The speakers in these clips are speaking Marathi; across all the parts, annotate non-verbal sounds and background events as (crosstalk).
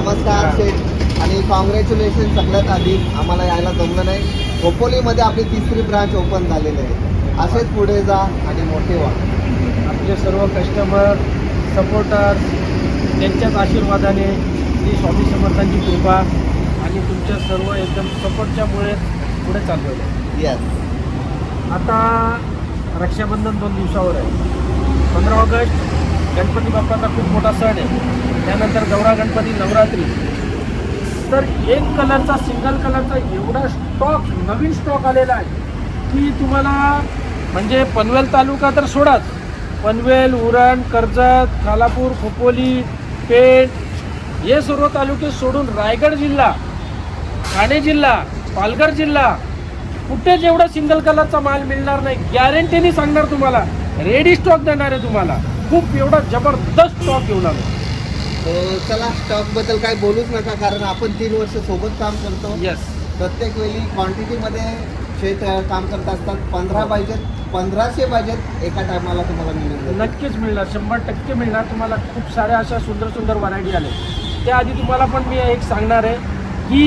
नमस्कार शेठ. आणि कॉंग्रॅच्युलेशन सगळ्यात आधी. आम्हाला यायला जमलं नाही. खोपोलीमध्ये आपली तिसरी ब्रांच ओपन झालेली आहे. असेच पुढे जा आणि मोठे व्हा. आपले सर्व कस्टमर सपोर्टर्स त्यांच्याच आशीर्वादाने श्री स्वामी समर्थांची कृपा आणि तुमच्या सर्व एकदम सपोर्टच्यामुळे पुढे चाललेलं आहे. येस आता रक्षाबंधन दोन दिवसावर आहे. पंधरा ऑगस्ट गणपती बाप्पाचा खूप मोठा सण आहे. त्यानंतर गौरा गणपती नवरात्री. तर एक कलरचा सिंगल कलरचा एवढा स्टॉक नवीन स्टॉक आलेला आहे की तुम्हाला म्हणजे पनवेल तालुका तर सोडाच. पनवेल उरण कर्जत खालापूर खोपोली पेठ हे सर्व तालुके सोडून रायगड जिल्हा ठाणे जिल्हा पालघर जिल्हा कुठे जेवढा सिंगल कलरचा माल मिळणार नाही गॅरंटीने सांगणार तुम्हाला. रेडी स्टॉक देणार आहे तुम्हाला. खूप एवढा जबरदस्त स्टॉक घेऊन आलो. चला स्टॉकबद्दल काही बोलूच नका कारण आपण तीन वर्ष सोबत काम करतो. येस प्रत्येक वेळी क्वांटिटीमध्ये शेत काम करत असतात. पंधरा पाहिजेत पंधराशे पाहिजेत एका टायमाला तुम्हाला मिळून जाईल. नक्कीच मिळणार. शंभर टक्के मिळणार. तुम्हाला खूप साऱ्या अशा सुंदर सुंदर व्हरायटी आले त्याआधी तुम्हाला पण मी एक सांगणार आहे की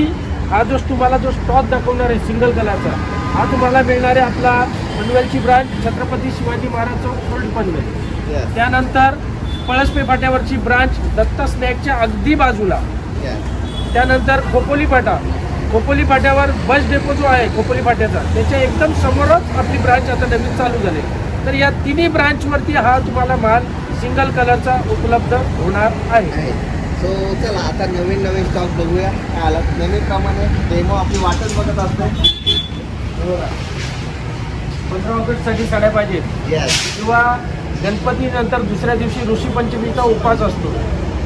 हा जो तुम्हाला जो स्टॉक दाखवणार आहे सिंगल कलरचा हा तुम्हाला मिळणार आहे आपला पनवेलची branch Chhatrapati Shivaji Maharaj Chowk old Panvel Yes, त्यानंतर पळसपे फाट्यावरची ब्रांच दत्ता स्नॅकच्या अगदी बाजूला. Yes. त्यानंतर खोपोली फाटा खोपोली फाट्यावर बस डेपो जो आहे खोपोली फाट्याचा त्याच्या एकदम समोरच आपली ब्रांच आता नवीन चालू झाली. तर या तिन्ही ब्रांचवरती हा तुम्हाला माल सिंगल कलरचा उपलब्ध होणार आहे. आहे. सो चला आता नवीन नवीन स्टॉक बघूया. काय आला? नवीन प्रमाणे डेमो आपली वाटच बघत असते. पंधरा ऑगस्टसाठी साड्या पाहिजेत. येस किंवा गणपती नंतर दुसऱ्या दिवशी ऋषीपंचमीचा उपवास असतो.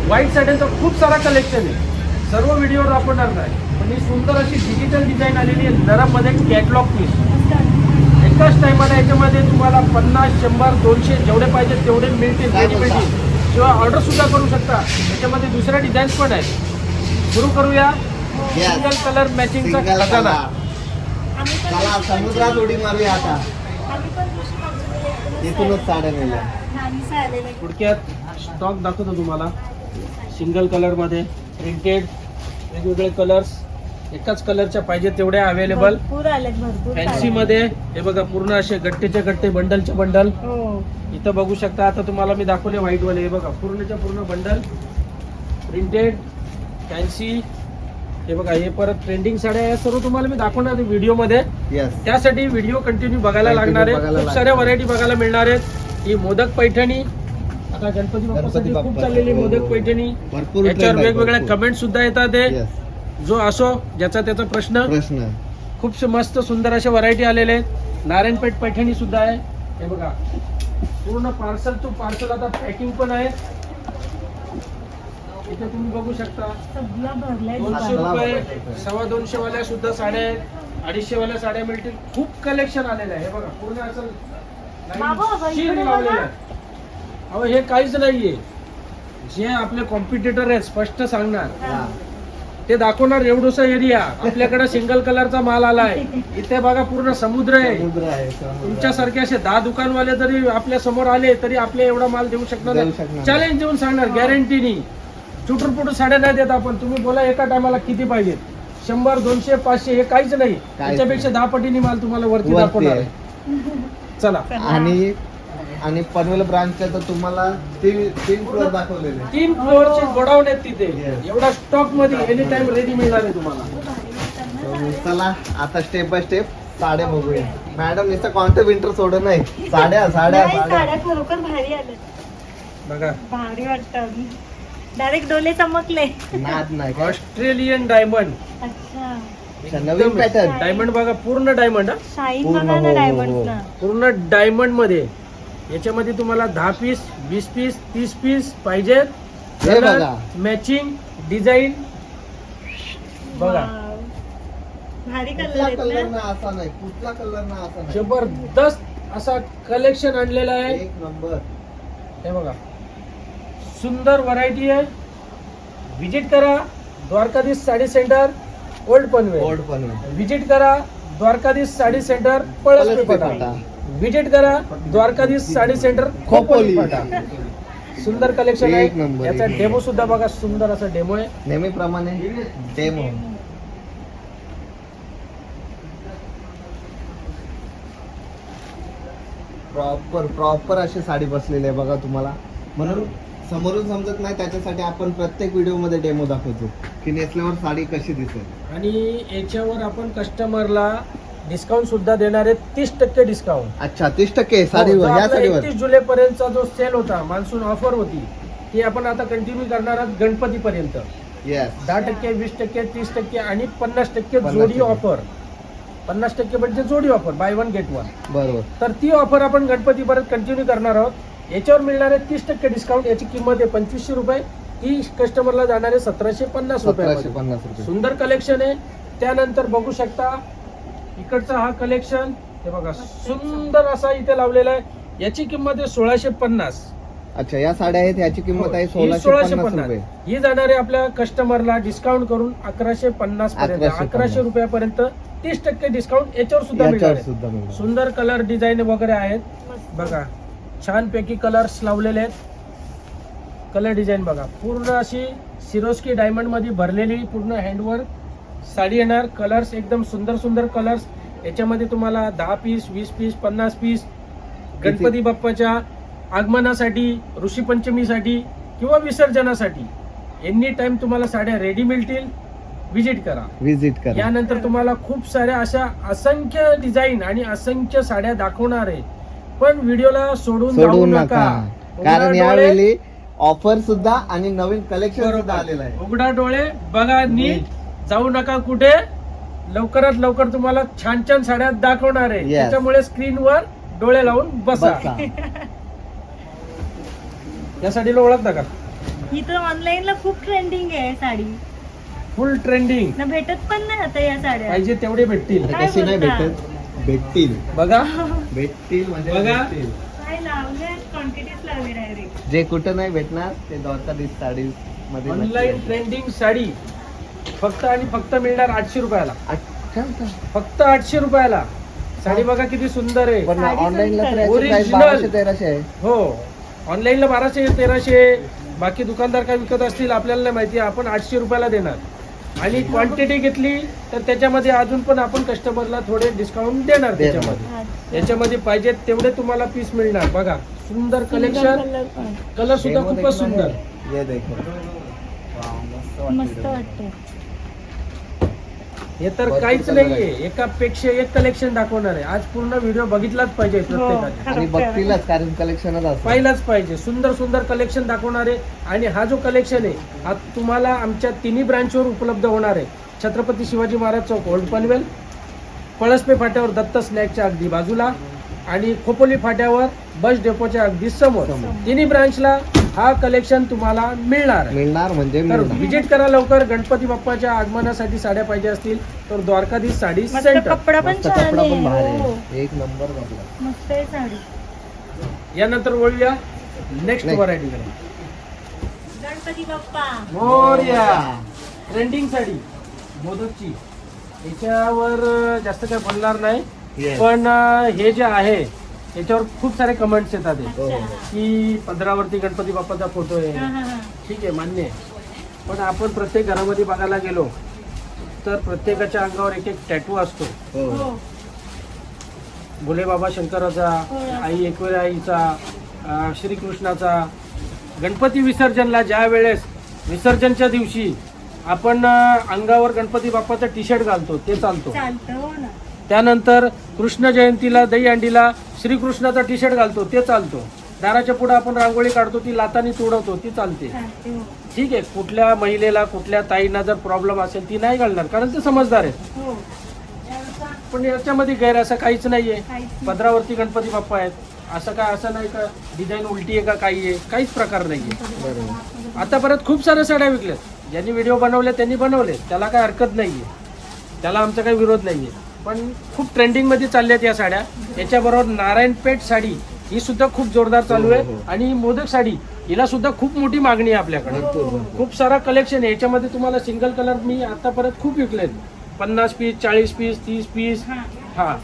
व्हाईट साड्यांचं खूप सारा कलेक्शन आहे. सर्व व्हिडिओवर दाखवणार नाही. पण ही सुंदर अशी डिजिटल डिझाईन आलेली आहे. नरममध्ये कॅटलॉग पीस एकाच टायमाला याच्यामध्ये तुम्हाला पन्नास शंभर दोनशे जेवढे पाहिजे तेवढे मिळतील काय रेडी बोलता? मिळतील किंवा ऑर्डर सुद्धा करू शकता. त्याच्यामध्ये दुसऱ्या डिझाईन्स पण आहेत. सुरू करूया. सिंगल कलर मॅचिंगचा खजाना. समुद्रात उडी मारूया आता. साड्या थोडक्यात स्टॉक दाखवतो तुम्हाला. सिंगल कलरमध्ये प्रिंटेड वेगवेगळे कलर्स एकाच कलरच्या पाहिजे तेवढ्या अवेलेबल फॅन्सी. मध्ये हे बघा पूर्ण असे गट्टेचे गट्टे बंडलचे बंडल हो. इथं बघू शकता आता तुम्हाला मी दाखवले व्हाईट वाले. हे बघा पूर्णच्या पूर्ण बंडल प्रिंटेड फॅन्सी हे बघा हे परत ट्रेंडिंग साड्या या सर्व तुम्हाला मी दाखवणार व्हिडिओमध्ये येस त्यासाठी व्हिडिओ कंटिन्यू बघायला Continue लागणार आहे. बघायला खूप साऱ्या लागणार. व्हरायटी बघायला मिळणार आहेत. ही मोदक पैठणी आता गणपती बाप्पासाठी खूप बाप्पा. चाललेली हो, मोदक हो. पैठणी. भरपूर याच्यावर trend आहे, वेगवेगळ्या भरपूर. कमेंट सुद्धा येतात ते Yes. जो असो ज्याचा त्याचा प्रश्न. प्रश्न. खूप मस्त सुंदर अशा व्हरायटी आलेले आहेत. नारायणपेठ पैठणी सुद्धा आहे. हे बघा. पूर्ण पार्सल टू पार्सल आता पॅकिंग पण आहे. इथे तुम्ही बघू शकता. सगळं भरलंय दोनशे. रुपये सव्वा दोनशे वाल्या सुद्धा साड्या आहेत. अडीचशे वाल्या साड्या मिळतील. खूप कलेक्शन आलेलं आहे. हे बघा पूर्ण असं शीर लावलेलं. आहे. अहो हे काहीच नाहीये. जे आपले कॉम्पिटिटर आहेत स्पष्ट सांगणार. ते दाखवणार एवढोसा एरिया आपल्याकडे सिंगल कलरचा माल आलाय. इथे बघा पूर्ण समुद्र आहे. तुमच्यासारखे असे दहा दुकानवाले जरी आपल्यासमोर आले तरी आपले एवढा माल देऊ शकणार. चॅलेंज देऊन सांगणार गॅरंटीनी चुटून पुटून साड्या नाही देत आपण. तुम्ही बोला एका टायमाला किती पाहिजे? शंभर दोनशे पाचशे हे काहीच नाही. त्याच्यापेक्षा दहा पटीने माल तुम्हाला वरती दाखवणार. आहे. चला. आणि आणि पनवेल ब्रांचच्या तर तुम्हाला तीन तीन फ्लोअर दाखवलेले. तीन फ्लोअरचे गोडाऊन आहेत तिथे. Yes. एवढा स्टॉकमध्ये एनी टाइम रेडी मिळणार आहे तुम्हाला. चला आता स्टेप बाय स्टेप साड्या बघूया. मॅडम नुसतं कोणतं विंटर सोडत नाही. साड्या साड्या नाही, साड्या. साड्या खरोखर भारी आल्या बघा. भारी वाटतं डायरेक्ट डोले चमकले. नाद नाही. काय? Australian diamond. अच्छा. अच्छा, नवीन पॅटर्न. डायमंड बघा पूर्ण डायमंड शाईन पूर्ण, बघा हो, ना हो, डायमंड हो. ना. पूर्ण डायमंडमध्ये याच्यामध्ये तुम्हाला दहा पीस वीस पीस तीस पीस पाहिजेत हे बघा. मॅचिंग डिझाईन बघा. भारी कलर कुठला आहेत कलर ना ना असा नाही कुठला कलर ना असा नाही. जबरदस्त असा कलेक्शन आणलेला आहे. एक नंबर हे बघा. सुंदर व्हरायटी आहे. विजिट करा Dwarkadhish sari centre old Panvel old Panvel visit करा द्वारकाधीश साडी सेंटर फाटा. विजिट करा द्वारकाधीश साडी सेंटर खोपोली सुंदर कलेक्शन आहे. याचा. डेमो सुद्धा बघा सुंदर असा डेमो आहे. नेहमीप्रमाणे डेमो प्रॉपर प्रॉपर अशी साडी बसलेली आहे बघा तुम्हाला. म्हणून समोरून समजत नाही त्याच्यासाठी आपण प्रत्येक व्हिडिओमध्ये डेमो दाखवतो. की नेसल्यावर साडी कशी दिसेल. आणि याच्यावर आपण कस्टमरला डिस्काउंट सुद्धा देणार आहे तीस टक्के डिस्काउंट अच्छा तीस टक्के साडीवर ह्या साडीवर. एकतीस जुलै पर्यंतचा जो सेल होता मान्सून ऑफर होती ती आपण आता कंटिन्यू करणार आहोत गणपती पर्यंत येस दहा टक्के वीस टक्के तीस टक्के आणि पन्नास टक्के 50 जोडी टक्के. ऑफर पन्नास टक्के म्हणजे जोडी offer buy one get one बरोबर. तर ती ऑफर आपण गणपती परत कंटिन्यू करणार आहोत. याच्यावर मिळणार आहे तीस टक्के डिस्काउंट याची किंमत आहे पंचवीसशे रुपये. ती कस्टमरला जाणार आहे सतराशे पन्नास सतराशे रुपये पन्नास रुपये. सुंदर कलेक्शन आहे. त्यानंतर बघू शकता इकडचा हा कलेक्शन हे बघा सुंदर असा इथे लावलेला आहे. याची किंमत आहे सोळाशे पन्नास. अच्छा या साड्या आहेत याची किंमत आहे ही सोळाशे सोळाशे पन्नास रुपये. ही जाणार आहे आपल्या कस्टमरला डिस्काउंट करून अकराशे पन्नास पर्यंत 1150 अकराशे रुपयापर्यंत तीस टक्के डिस्काउंट याच्यावर सुद्धा मिळणार याच्यावर आहे. सुद्धा मिळणार सुंदर कलर डिझाईन वगैरे आहेत. बघा. छानपैकी कलर्स लावलेले आहेत. कलर डिझाईन बघा. पूर्ण अशी सिरोस्की डायमंडमध्ये भरलेली पूर्ण हँडवर्क साडी येणार. कलर्स एकदम सुंदर सुंदर कलर्स याच्यामध्ये तुम्हाला दहा पीस वीस पीस पन्नास पीस गणपती बाप्पाच्या आगमनासाठी ऋषीपंचमीसाठी किंवा विसर्जनासाठी एनी टाइम तुम्हाला साड्या रेडी मिळतील विजिट करा. विजिट करा. यानंतर तुम्हाला खूप साऱ्या अशा असंख्य डिझाईन आणि असंख्य साड्या दाखवणार आहे. पण व्हिडिओला सोडून जाऊ सोडू नका. कारण यावेळी ऑफर सुद्धा आणि नवीन कलेक्शन सुद्धा. आलेलं आहे. उघडा डोळे बघा नीट जाऊ नका कुठे. लवकरात लवकर तुम्हाला छान छान साड्या दाखवणार आहे. Yes. त्याच्यामुळे स्क्रीनवर डोळे लावून बसा. बसा. (laughs) या साडीला ओळखता का? इथं ऑनलाईनला खूप ट्रेंडिंग आहे साडी. फुल ट्रेंडिंग ना भेटत पण नाही आता या साड्या. पाहिजे तेवढे भेटतील. काय कशी नाही बोलता? भेटत? भेटतील. बघा. भेटतील म्हणजे बघा. भेटतील. काय लावले क्वांटिटीच लावली डायरेक्ट जे कुठं नाही भेटणार ते द्वारकाधीश साडी मध्ये ऑनलाईन नक्की ट्रेंडिंग साडी. फक्त आणि फक्त मिळणार आठशे रुपयाला. अच्छा, अच्छा. फक्त आठशे रुपयाला. साडी बघा किती सुंदर आहे. पण साडी ऑनलाईनला तर सुंदर. याची प्राइस Original. बाराशे तेराशे आहे. हो. ऑनलाईनला बाराशे तेराशे. बाकी दुकानदार काय विकत असतील आपल्याला नाही माहिती. आपण आठशे रुपयाला देणार. आणि क्वांटिटी घेतली तर त्याच्यामध्ये अजून पण आपण कस्टमरला थोडे डिस्काउंट देणार. त्याच्यामध्ये. याच्यामध्ये पाहिजे तेवढे तुम्हाला पीस मिळणार. बघा सुंदर कलेक्शन कलर सुद्धा खूपच सुंदर? ये देखो. वाव, मस्त वाटते हे तर काहीच नाहीये. एकापेक्षा एक कलेक्शन दाखवणार आहे. आज पूर्ण व्हिडिओ बघितलाच पाहिजे प्रत्येकाने. आणि बघतीलच कारण कलेक्शनच असतं. पाहिलाच पाहिजे. सुंदर सुंदर कलेक्शन दाखवणार आहे. आणि हा जो कलेक्शन आहे हा तुम्हाला आमच्या तिन्ही ब्रांचवर उपलब्ध होणार आहे. छत्रपती शिवाजी महाराज चौक ओल्ड पनवेल पळसपे फाट्यावर दत्त स्नॅकच्या अगदी बाजूला आणि खोपोली फाट्यावर बस डेपोच्या अगदी समोर. तिन्ही ब्रांचला हा कलेक्शन तुम्हाला मिळणार आहे. मिळणार म्हणजे तर मिळणार. व्हिजिट करा लवकर. गणपती बाप्पाच्या आगमनासाठी साड्या पाहिजे असतील तर द्वारकाधीश साडी मस्त सेंटर कपडा पण मस्त छान कपडा पण भारी आहे. हो. आहे. एक नंबर कपडा. मस्त आहे साडी. यानंतर वळूया. Next Next. व्हरायटीकडे गणपती बाप्पा. मोर्या. ट्रेंडिंग साडी. मोदकची. याच्यावर अं, जास्त काय बोलणार नाही. Yes. पण अं, हे जे आहे याच्यावर खूप सारे कमेंट्स येतात हे. हो. की पदरावरती गणपती बाप्पाचा फोटो आहे. ठीक आहे मान्य आहे पण आपण प्रत्येक घरामध्ये बघायला गेलो तर प्रत्येकाच्या अंगावर एक एक टॅटू असतो हो. हो भोले बाबा शंकराचा. आई एकविरा आईचा अं, श्रीकृष्णाचा गणपती विसर्जनला ज्या वेळेस विसर्जनच्या दिवशी आपण अं, अंगावर गणपती बाप्पाचा टी शर्ट घालतो ते चालतो चालतं हो ना त्यानंतर कृष्ण जयंतीला दही अंडीला श्रीकृष्णाचा टी शर्ट घालतो ते चालतो. दाराच्या पुढे आपण रांगोळी काढतो ती लातानी तुडवतो ती चालते. हो. ठीक आहे कुठल्या महिलेला कुठल्या ताईंना जर प्रॉब्लेम असेल ती नाही घालणार कारण ते समजदार आहेत. हो. पण याच्यामध्ये गैर असं काहीच नाहीये. पदरावरती गणपती बाप्पा आहेत. असं काय असं नाही का? डिझाईन उलटी आहे का काही आहे? काहीच प्रकार नाहीये. बरोबर. आतापर्यंत खूप साऱ्या साड्या विकल्यात. ज्यांनी व्हिडिओ बनवले त्यांनी बनवले. त्याला काय हरकत नाहीये. त्याला आमचा काही विरोध नाहीये. पण खूप ट्रेंडिंगमध्ये चालल्यात या साड्या. याच्याबरोबर नारायणपेठ साडी ही सुद्धा खूप जोरदार चालू हो, आहे हो. आणि मोदक साडी हिला सुद्धा खूप मोठी मागणी आहे आपल्याकडे. खूप सारा कलेक्शन आहे. याच्यामध्ये तुम्हाला सिंगल कलर मी आतापर्यंत खूप विकलेत. पन्नास पीस चाळीस पीस तीस पीस हा. हा.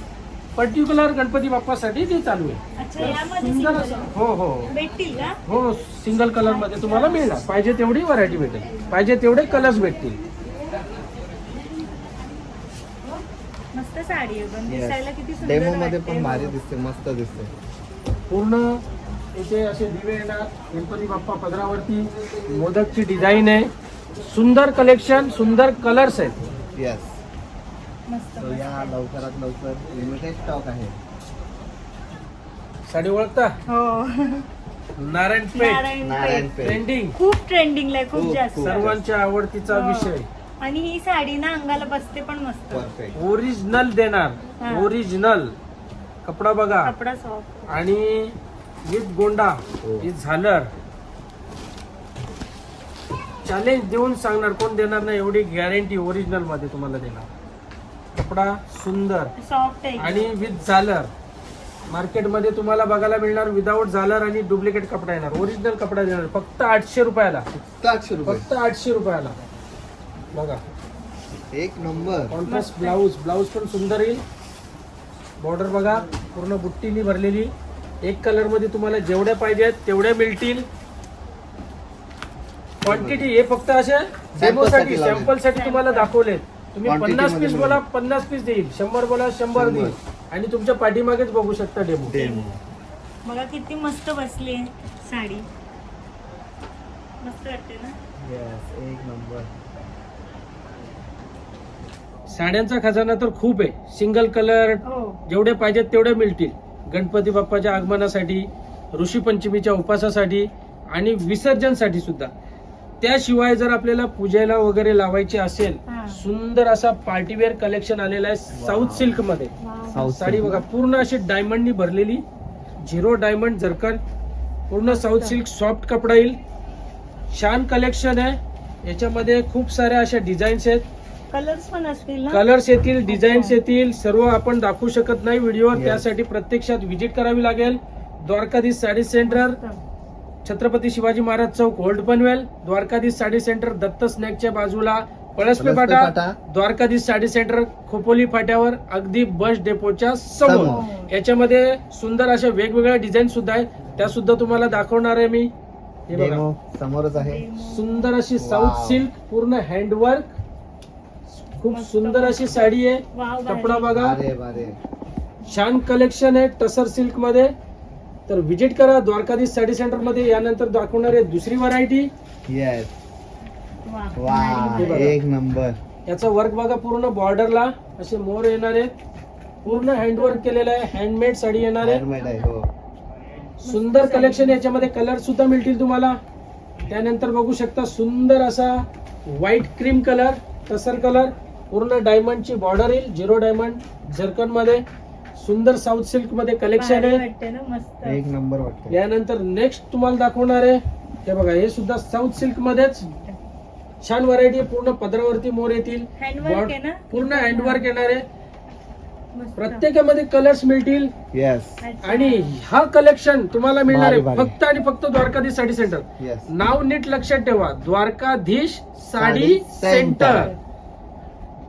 पर्टिक्युलर गणपती बाप्पासाठी ते चालू आहे. सुंदर आहे. हो हो. हो सिंगल कलरमध्ये तुम्हाला मिळणार. पाहिजे तेवढी व्हरायटी भेटेल. पाहिजे तेवढे कलर्स भेटतील मस्त साडी आहे पण दिसायला किती सुंदर डेमो मध्ये वाटते. पण भारी दिसते मस्त दिसते. पूर्ण इथे असे दिवे येणार गणपती बाप्पा पदरावरती मोदकची डिझाईन आहे. सुंदर कलेक्शन सुंदर कलर्स आहेत. येस मस्त या लवकरात लवकर लिमिटेड स्टॉक आहे. साडी ओळखता? हो. नारायण पेठ. नारायण नारायण पेठ. पेठ ट्रेंडिंग खूप ट्रेंडिंगला आहे खूप खूप, जास्त. खूप. सर्वांच्या आवडतीचा हो. विषय. आणि ही साडी ना अंगाला बसते पण मस्त. परफेक्ट ओरिजिनल देणार. हा. ओरिजिनल कपडा बघा. कपडा सॉफ्ट आणि विथ गोंडा. हो. विथ झालर. चॅलेंज देऊन सांगणार. कोण देणार नाही एवढी गॅरंटी ओरिजिनलमध्ये तुम्हाला देणार. कपडा सुंदर. सॉफ्ट आहे. आणि विथ झालर. मार्केटमध्ये तुम्हाला बघायला मिळणार. विदाऊट झालर आणि डुप्लिकेट कपडा येणार. ओरिजिनल कपडा देणार. फक्त आठशे रुपयाला. आठशे रुपये. फक्त आठशे रुपयाला. बघा. एक नंबर. कॉन्ट्रास्ट ब्लाऊज ब्लाऊज पण सुंदर येईल. बॉर्डर बघा. पूर्ण बुट्टीनी भरलेली. एक कलरमध्ये तुम्हाला जेवढ्या पाहिजेत तेवढ्या मिळतील. क्वांटिटी हे फक्त असे डेमो साठी लावले. सॅम्पलसाठी तुम्हाला दाखवले तुम्ही पन्नास पीस. बोला पन्नास पीस देईल. शंभर बोला शंभर देईल. आणि तुमच्या पाठीमागेच बघू शकता डेमो डेमो बघा किती मस्त बसली आहे साडी. मस्त वाटते ना? येस एक नंबर. साड्यांचा खजाना तर खूप आहे. सिंगल कलर हो. जेवढे पाहिजेत तेवढे मिळतील. गणपती बाप्पाच्या आगमनासाठी ऋषी पंचमीच्या उपासासाठी आणि विसर्जनसाठी सुद्धा. त्याशिवाय जर आपल्याला पूजेला वगैरे लावायची असेल. सुंदर असा पार्टीवेअर कलेक्शन आलेला आहे साऊथ सिल्कमध्ये साडी बघा पूर्ण अशी डायमंडनी भरलेली. झिरो डायमंड झरकन पूर्ण साऊथ सिल्क सॉफ्ट कपडा येईल. छान कलेक्शन आहे. याच्यामध्ये खूप साऱ्या अशा डिझाईन्स आहेत. कलर्स पण असतील ना? कलर्स येतील डिझाईन्स येतील सर्व आपण दाखवू शकत नाही व्हिडिओवर Yes. त्यासाठी प्रत्यक्षात व्हिजिट करावी लागेल. Dwarkadhish sari centre. Chhatrapati Shivaji Maharaj Chowk old Panvel. Dwarkadhish sari centre Datta स्नॅकच्या बाजूला. पळसपे पळसपे फाटा. फाटा. द्वारकाधीश साडी सेंटर खोपोली फाट्यावर अगदी बस डेपोच्या समोर. समोर. याच्यामध्ये सुंदर अशा वेगवेगळ्या डिझाईन सुद्धा आहेत. त्या सुद्धा तुम्हाला दाखवणार आहे मी. हे बघा. डेमो समोरच आहे. सुंदर अशी Wow. साऊथ सिल्क पूर्ण हँडवर्क खूप सुंदर अशी साडी आहे. कपडा. बघा. छान कलेक्शन आहे टसर सिल्कमध्ये. तर व्हिजिट करा द्वारकाधीश साडी सेंटरमध्ये. यानंतर दाखवणार आहे दुसरी व्हरायटी. एक नंबर याचा वर्क बघा पूर्ण बॉर्डरला असे मोर येणार आहेत. पूर्ण हँडवर्क केलेलं आहे. हँडमेड साडी येणार आहे. हँडमेड आहे हो. सुंदर कलेक्शन याच्यामध्ये कलर सुद्धा मिळतील तुम्हाला. त्यानंतर बघू शकता सुंदर असा white cream colour tussar colour पूर्ण डायमंडची बॉर्डर येईल झिरो डायमंड झरकनमध्ये सुंदर साऊथ सिल्कमध्ये कलेक्शन आहे. वाटते ना मस्त. एक नंबर वाटतं यानंतर नेक्स्ट तुम्हाला दाखवणार आहे. हे बघा हे सुद्धा साऊथ सिल्क मध्येच छान व्हरायटी पूर्ण पदरावरती मोर येतील. हँडवर्क आहे ना? पूर्ण हँडवर्क येणार आहे. प्रत्येकामध्ये कलर्स मिळतील. येस अच्छा. आणि हा कलेक्शन तुम्हाला मिळणार आहे. फक्त आणि फक्त द्वारकाधीश साडी सेंटर येस नाव नीट लक्षात ठेवा. Dwarkadhish sari sari centre centre.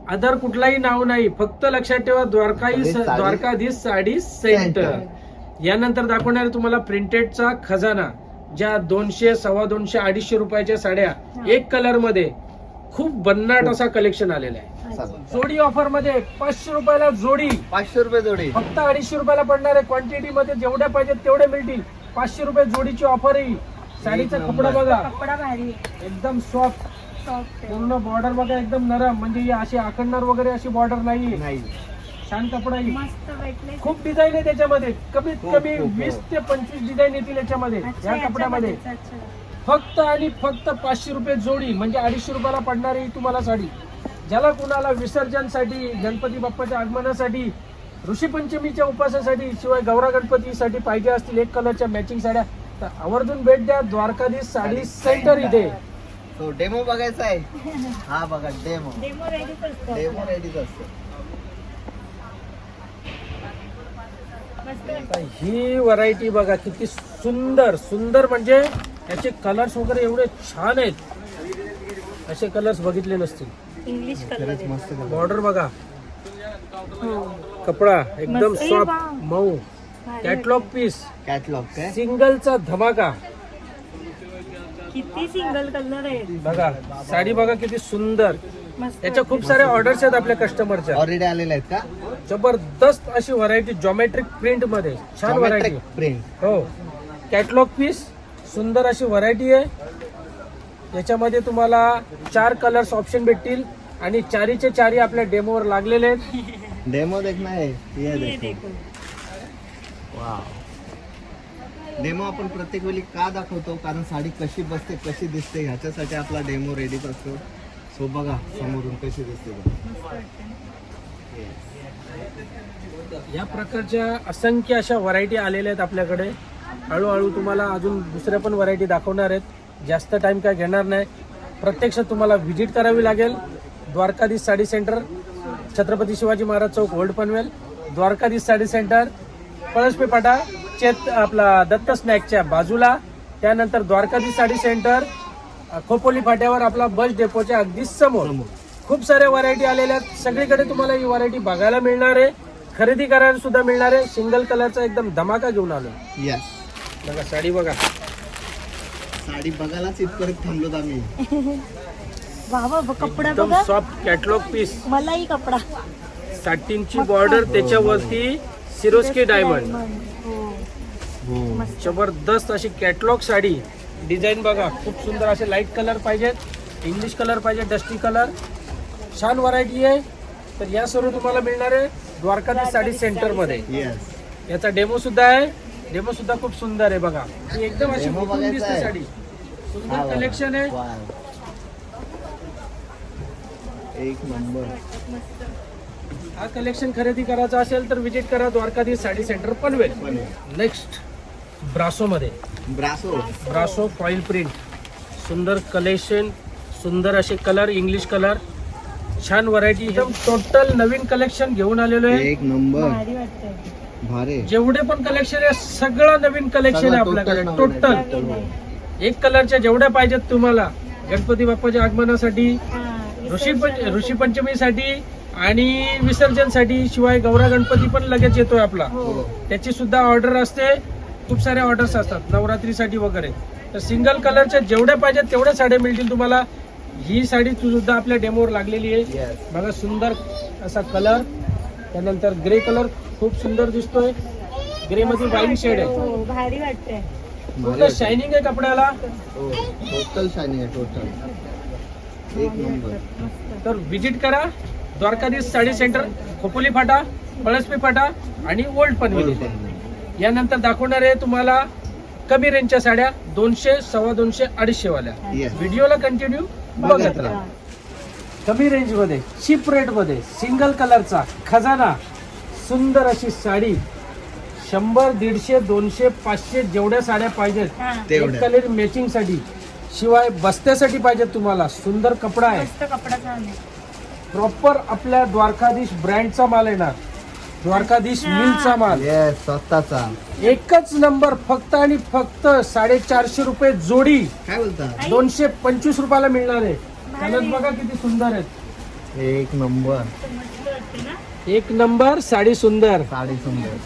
Other कुठलाही नाव नाही फक्त लक्षात ठेवा द्वारकाई साडी- द्वारकाधीश साडी सेंटर. यानंतर दाखवणार आहे तुम्हाला प्रिंटेडचा खजाना ज्या दोनशे सव्वा दोनशे अडीचशे रुपयाच्या साड्या. एक कलरमध्ये खूप बन्नाट असा कलेक्शन आलेला आहे. जोडी ऑफरमध्ये पाचशे रुपयाला जोडी. पाचशे रुपये जोडी. फक्त अडीचशे रुपयाला पडणार आहे. क्वांटिटी मध्ये जेवढ्या पाहिजेत तेवढे मिळतील. पाचशे रुपये जोडीची ऑफर येईल साडीचा कपडा. बघा. कपडा भारी एकदम सॉफ्ट पूर्ण बॉर्डर बघा एकदम नरम. म्हणजे ही अशी आखंडणार वगैरे अशी बॉर्डर नाही नाही. छान कपडा येईल मस्त भेटले. खूप डिझाईन आहे त्याच्यामध्ये. कमीत खूप, कमी खूप, वीस खूप. ते पंचवीस डिझाईन येतील याच्यामध्ये अच्छा या कपड्यामध्ये. याच्यामध्येच, अच्छा. फक्त आणि फक्त पाचशे रुपये जोडी म्हणजे अडीचशे रुपयाला पडणारी ही तुम्हाला साडी. ज्याला कुणाला विसर्जनसाठी गणपती बाप्पाच्या आगमनासाठी ऋषी पंचमीच्या उपासासाठी शिवाय गौरा गणपतीसाठी पाहिजे असतील एक कलरच्या मॅचिंग साड्या तर आवर्जून भेट द्या. द्वारकाधीश साडी सेंटर इथे. तो डेमो बघायचा आहे. (laughs) हा बघा डेमो डेमो रेडीच असतो. डेमो. रेडीच असतो. आता ही व्हरायटी बघा किती सुंदर सुंदर म्हणजे याचे कलर्स वगैरे एवढे छान आहेत. असे कलर्स बघितले नसतील. इंग्लिश कलर खरंच मस्त color. बॉर्डर बघा. हो. कपडा एकदम मस्त. सॉफ्ट. मऊ. भारी कॅटलॉग पीस कॅटलॉग काय? सिंगलचा धमाका. किती सिंगल कलर आहे बघा साडी बघा किती सुंदर. मस्त याच्या खूप साऱ्या ऑर्डर्स आहेत आपल्या कस्टमरच्या ऑलरेडी आलेले आहेत का? जबरदस्त अशी व्हरायटी जॉमेट्रिक प्रिंटमध्ये. छान व्हरायटी प्रिंट हो. कॅटलॉग पीस सुंदर अशी व्हरायटी आहे. याच्यामध्ये तुम्हाला चार कलर्स ऑप्शन भेटतील आणि चारीचे चारी आपल्या डेमोवर लागलेले आहेत. डेमो देखना है ये ये देखो. देखो. वाव डेमो आपण प्रत्येक वेळी का दाखवतो? कारण साडी कशी बसते कशी दिसते ह्याच्यासाठी आपला डेमो रेडीच असतो. सो बघा समोरून कशी दिसते या प्रकारच्या असंख्य अशा व्हरायटी आलेल्या आहेत आपल्याकडे. हळूहळू तुम्हाला अजून दुसऱ्या पण व्हरायटी दाखवणार आहेत. जास्त टाइम काय घेणार नाही. प्रत्यक्षात तुम्हाला व्हिजिट करावी लागेल. Dwarkadhish sari centre Chhatrapati Shivaji Maharaj Chowk old Panvel Dwarkadhish sari centre Palaspe Phata चेत आपला दत्त स्नॅकच्या बाजूला त्यानंतर द्वारकाधीश साडी सेंटर खोपोली फाट्यावर आपला बस डेपोच्या अगदी समोर. खूप साऱ्या व्हरायटी आलेल्या आहेत. सगळीकडे तुम्हाला ही व्हरायटी बघायला मिळणार आहे. खरेदी करायला सुद्धा मिळणार आहे. सिंगल कलरचा एकदम धमाका घेऊन आलो यस बघा साडी बघा. साडी बघायलाच इथपर्यंत थांबलोत आम्ही. वा वा वा, कपडा एकदम बघा. सॉफ्ट कॅटलॉग पीस मलाही कपडा. साटीनची बॉर्डर त्याच्यावरती सिरोस्की डायमंड जबरदस्त अशी कॅटलॉग साडी. डिझाईन बघा खूप सुंदर असे लाइट कलर पाहिजेत. इंग्लिश कलर पाहिजे डस्टी कलर छान व्हरायटी आहे. तर या सर्व तुम्हाला मिळणार आहे द्वारकाधीश साडी सेंटरमध्ये येस याचा डेमो सुद्धा आहे. डेमो सुद्धा खूप सुंदर आहे बघा. ही एकदम अशी दिसते. साडी. सुंदर कलेक्शन आहे. एक नंबर हा कलेक्शन खरेदी करायचा असेल तर विजिट करा Dwarkadhish sari centre Panvel. Next brasso मध्ये ब्रासो. Brasso foil print. सुंदर कलेक्शन सुंदर असे कलर इंग्लिश कलर. छान व्हरायटी एकदम टोटल नवीन कलेक्शन घेऊन आलेलो आहे. एक नंबर. भारी वाटतंय. भारी. जेवढे पण कलेक्शन आहे सगळं नवीन कलेक्शन आहे आपल्याकडे. टोटल आहे. एक कलरच्या जेवढ्या पाहिजेत तुम्हाला गणपती बाप्पाच्या आगमनासाठी हा, ऋषी. ऋषी पंचमीसाठी आणि विसर्जनसाठी शिवाय गौरा गणपती पण लगेच येतोय आपला. हो. त्याची सुद्धा ऑर्डर असते. खूप साऱ्या ऑर्डर्स असतात नवरात्रीसाठी वगैरे. तर सिंगल कलरच्या जेवढ्या पाहिजेत तेवढ्या साड्या मिळतील तुम्हाला. ही साडी सुद्धा आपल्या डेमोवर लागलेली आहे. बघा सुंदर असा कलर त्यानंतर ग्रे कलर खूप सुंदर दिसतोय. ग्रे मध्ये वाईन शेड आहे. हो भारी वाटतंय पूर्ण शायनिंग आहे. कपड्याला. हो टोटल शायनिंग आहे टोटल एक नंबर मस्त तर विजिट करा. द्वारकाधीश साडी सेंटर खोपोली फाटा पळसपी फाटा आणि ओल्ड पनवेल. यानंतर दाखवणार आहे तुम्हाला कमी रेंजच्या साड्या दोनशे सव्वा दोनशे अडीचशे वाल्या. व्हिडिओला कंटिन्यू बघत राहा. कमी रेंजमध्ये चिप रेटमध्ये सिंगल कलरचा खजाना सुंदर अशी साडी शंभर दीडशे दोनशे पाचशे जेवढ्या साड्या पाहिजेत हा. तेवढ्या. कलर मॅचिंगसाठी. शिवाय बस्त्यासाठी पाहिजेत तुम्हाला सुंदर कपडा आहे. मस्त कपडा छान आहे. प्रॉपर आपल्या द्वारकाधीश ब्रँडचा माल येणार. द्वारकाधीश. मिलचा माल. येस स्वतःचा. एकच नंबर फक्त आणि फक्त साडेचारशे रुपये जोडी. काय बोलता. दोनशे पंचवीस रुपयाला मिळणार. आहे कलर बघा किती सुंदर आहेत. एक नंबर. एक नंबर साडी सुंदर. साडी सुंदर.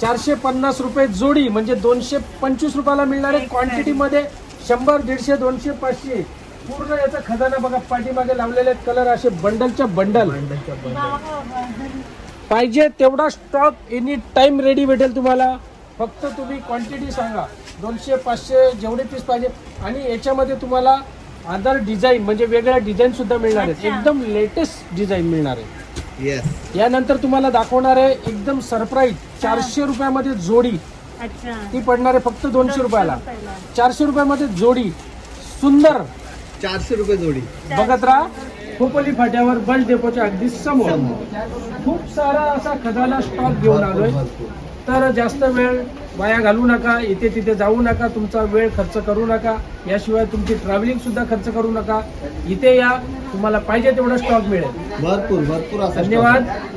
चारशे पन्नास रुपये जोडी म्हणजे दोनशे पंचवीस रुपयाला मिळणार आहे क्वांटिटी मध्ये शंभर दीडशे दोनशे पाचशे. पूर्ण याचा खजाना बघा पाठीमागे लावलेले कलर असे बंडलच्या बंडल वा वा. पाहिजे तेवढा स्टॉक एनी टाइम रेडी भेटेल तुम्हाला. फक्त तुम्ही क्वांटिटी सांगा. दोनशे पाचशे जेवढे पीस पाहिजे. आणि याच्यामध्ये तुम्हाला अदर डिझाईन म्हणजे वेगळ्या डिझाईन सुद्धा मिळणार आहेत. अच्छा. एकदम लेटेस्ट डिझाईन मिळणार आहे. येस यानंतर तुम्हाला दाखवणार आहे एकदम सरप्राईज चारशे रुपयामध्ये जोडी. अच्छा. ती पडणार आहे फक्त दोनशे रुपयाला. रुपयाला. चारशे रुपयामध्ये जोडी. सुंदर. चारशे रुपये जोडी. बघत राहा. खोपोली फाट्यावर बस डेपोच्या अगदी समोर. खूप सारा असा खजाना स्टॉक घेऊन आलोय. तर जास्त वेळ वाया घालू नका इथे तिथे जाऊ नका तुमचा वेळ खर्च करू नका. याशिवाय तुमची ट्रॅव्हलिंग सुद्धा खर्च करू नका. इथे या तुम्हाला पाहिजे तेवढा स्टॉक मिळेल. भरपूर भरपूर धन्यवाद.